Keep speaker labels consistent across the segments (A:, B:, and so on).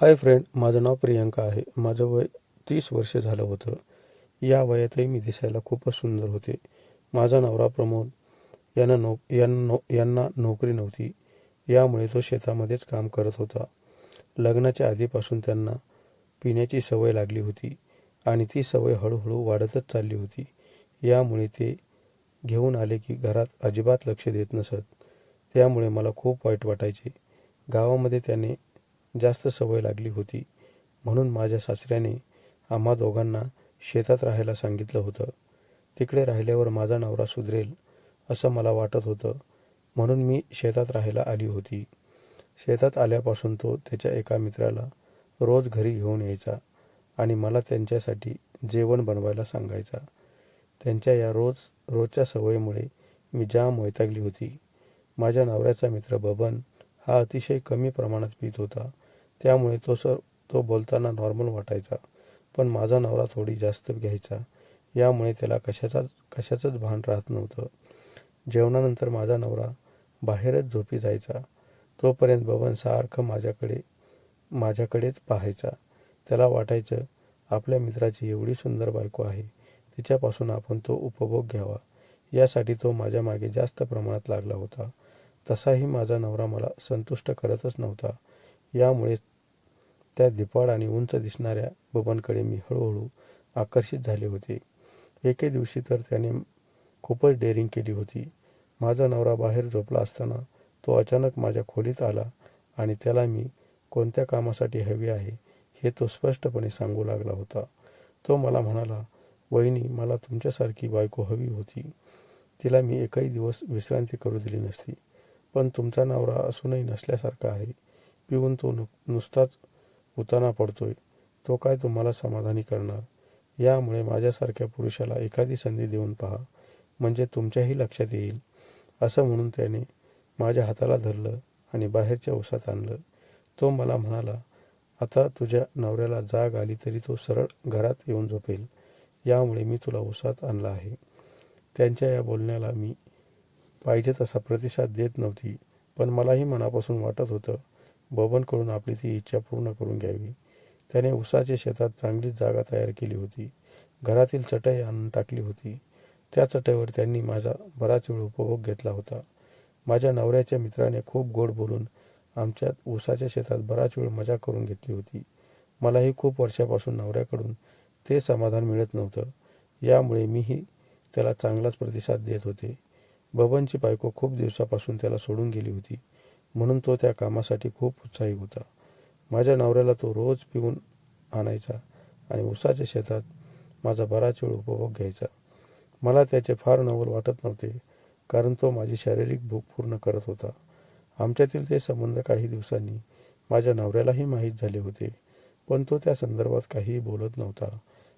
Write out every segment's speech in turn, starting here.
A: Hi friend माझं नाव प्रियंका आहे. माझं वय तीस वर्ष झालं होतं. या वयातही मी दिसायला खूपच सुंदर होते. माझा नवरा प्रमोद यांना नो यांना नो यांना नोकरी नव्हती. यामुळे तो शेतामध्येच काम करत होता. लग्नाच्या आधीपासून त्यांना पिण्याची सवय लागली होती आणि ती सवय हळूहळू वाढतच चालली होती. यामुळे ते घेऊन आले की घरात अजिबात लक्ष देत नसत. त्यामुळे मला खूप वाईट वाटायचे. गावामध्ये त्याने जास्त सवय लागली होती. म्हणून माझ्या सासऱ्याने आम्हा दोघांना शेतात राहायला सांगितलं होतं. तिकडे राहिल्यावर माझा नवरा सुधरेल असं मला वाटत होतं. म्हणून मी शेतात राहायला आली होती. शेतात आल्यापासून तो त्याच्या एका मित्राला रोज घरी घेऊन यायचा आणि मला त्यांच्यासाठी जेवण बनवायला सांगायचा. त्यांच्या या रोज रोजच्या सवयीमुळे मी जाम वैतागली होती. माझ्या नवऱ्याचा मित्र बबन हा अतिशय कमी प्रमाणात पित होता. त्यामुळे तो सर तो बोलताना नॉर्मल वाटायचा. पण माझा नवरा थोडी जास्त घ्यायचा. यामुळे त्याला कशाचाच कशाचंच भान राहत नव्हतं. जेवणानंतर माझा नवरा बाहेरच झोपी जायचा. तोपर्यंत बबन सारखं माझ्याकडे माझ्याकडेच पाहायचा. त्याला वाटायचं आपल्या मित्राची एवढी सुंदर बायको आहे. तिच्यापासून आपण तो उपभोग घ्यावा. यासाठी तो माझ्या मागे जास्त प्रमाणात लागला होता. तसाही माझा नवरा मला संतुष्ट करतच नव्हता. यामुळे त्या धिपाड आणि उंच दिसणाऱ्या बबनकडे मी हळूहळू आकर्षित झाले होते. एके दिवशी तर त्याने खूपच डेअरिंग केली होती. माझा नवरा बाहेर झोपला असताना तो अचानक माझ्या खोलीत आला आणि त्याला मी कोणत्या कामासाठी हवी आहे हे तो स्पष्टपणे सांगू लागला होता. तो मला म्हणाला वहिनी मला तुमच्यासारखी बायको हवी होती. तिला मी एकही दिवस विश्रांती करू दिली नसती. पण तुमचा नवरा असूनही नसल्यासारखा आहे. पिऊन तो नु नुसताच उताना पडतोय. तो काय तुम्हाला समाधानी करणार? यामुळे माझ्यासारख्या पुरुषाला एखादी संधी देऊन पहा. म्हणजे तुमच्याही लक्षात येईल. असं म्हणून त्याने माझ्या हाताला धरलं आणि बाहेरच्या उसात आणलं. तो मला म्हणाला आता तुझ्या नवऱ्याला जाग आली तरी तो सरळ घरात येऊन झोपेल. यामुळे मी तुला उसात आणला आहे. त्यांच्या या बोलण्याला मी पाहिजे तसा प्रतिसाद देत नव्हती पण मलाही मनापासून वाटत होतं बबनकडून आपली ती इच्छा पूर्ण करून घ्यावी. त्याने उसाच्या शेतात चांगलीच जागा तयार केली होती. घरातील चटई आणून टाकली होती. त्या चटईवर त्यांनी माझा बराच वेळ उपभोग घेतला होता. माझ्या नवऱ्याच्या मित्राने खूप गोड बोलून आमच्या ऊसाच्या शेतात बराच वेळ मजा करून घेतली होती. मलाही खूप वर्षापासून नवऱ्याकडून ते समाधान मिळत नव्हतं. यामुळे मीही त्याला चांगलाच प्रतिसाद देत होते. बबनची बायको खूप दिवसापासून त्याला सोडून गेली होती. म्हणून तो त्या कामासाठी खूप उत्साही होता. माझ्या नवऱ्याला तो रोज पिऊन आणायचा आणि उसाच्या शेतात माझा बराच वेळ उपभोग घ्यायचा. मला त्याचे फार नवल वाटत नव्हते कारण तो माझी शारीरिक भूक पूर्ण करत होता. आमच्यातील ते संबंध काही दिवसांनी माझ्या नवऱ्यालाही माहीत झाले होते पण तो त्या संदर्भात काहीही बोलत नव्हता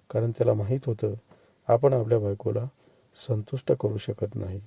A: कारण त्याला माहीत होतं आपण आपल्या बायकोला संतुष्ट करू शकत नाही.